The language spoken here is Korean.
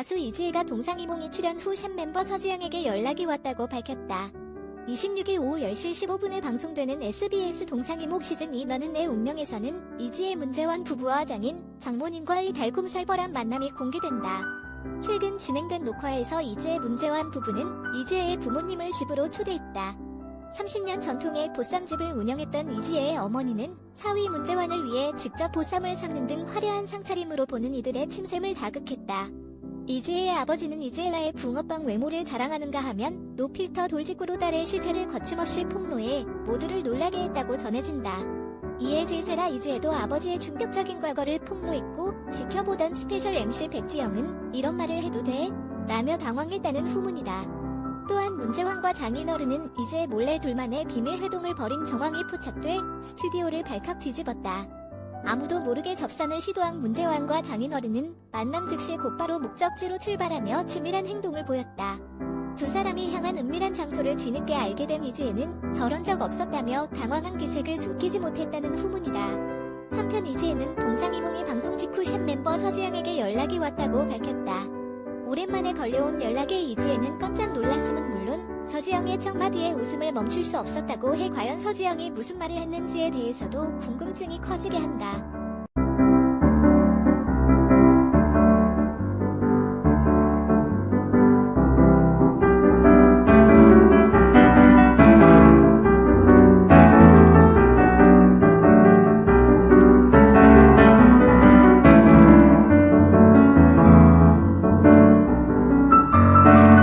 가수 이지혜가 동상이몽이 출연 후 샵 멤버 서지영에게 연락이 왔다고 밝혔다. 26일 오후 10시 15분에 방송되는 SBS 동상이몽 시즌2 너는 내 운명에서는 이지혜 문재환 부부와 장인, 장모님과의 달콤살벌한 만남이 공개된다. 최근 진행된 녹화에서 이지혜 문재환 부부는 이지혜의 부모님을 집으로 초대했다. 30년 전통의 보쌈집을 운영했던 이지혜의 어머니는 사위 문재환을 위해 직접 보쌈을 삶는 등 화려한 상차림으로 보는 이들의 침샘을 자극했다. 이지혜의 아버지는 이지혜와의 붕어빵 외모를 자랑하는가 하면 노필터 돌직구로 딸의 실체를 거침없이 폭로해 모두를 놀라게 했다고 전해진다. 이에 질세라 이지혜도 아버지의 충격적인 과거를 폭로했고 지켜보던 스페셜 MC 백지영은 이런 말을 해도 돼? 라며 당황했다는 후문이다. 또한 문재환과 장인어른은 이제 몰래 둘만의 비밀 회동을 벌인 정황이 포착돼 스튜디오를 발칵 뒤집었다. 아무도 모르게 접선을 시도한 문재환과 장인어른은 만남 즉시 곧바로 목적지로 출발하며 치밀한 행동을 보였다. 두 사람이 향한 은밀한 장소를 뒤늦게 알게 된 이지혜는 저런 적 없었다며 당황한 기색을 숨기지 못했다는 후문이다. 한편 이지혜는 동상이몽이 방송 직후 샵 멤버 서지영에게 연락이 왔다고 밝혔다. 오랜만에 걸려온 연락에 이지혜는 깜짝 물론 서지영의 청바디에 웃음을 멈출 수 없었다고 해 과연 서지영이 무슨 말을 했는지에 대해서도 궁금증이 커지게 한다. 아.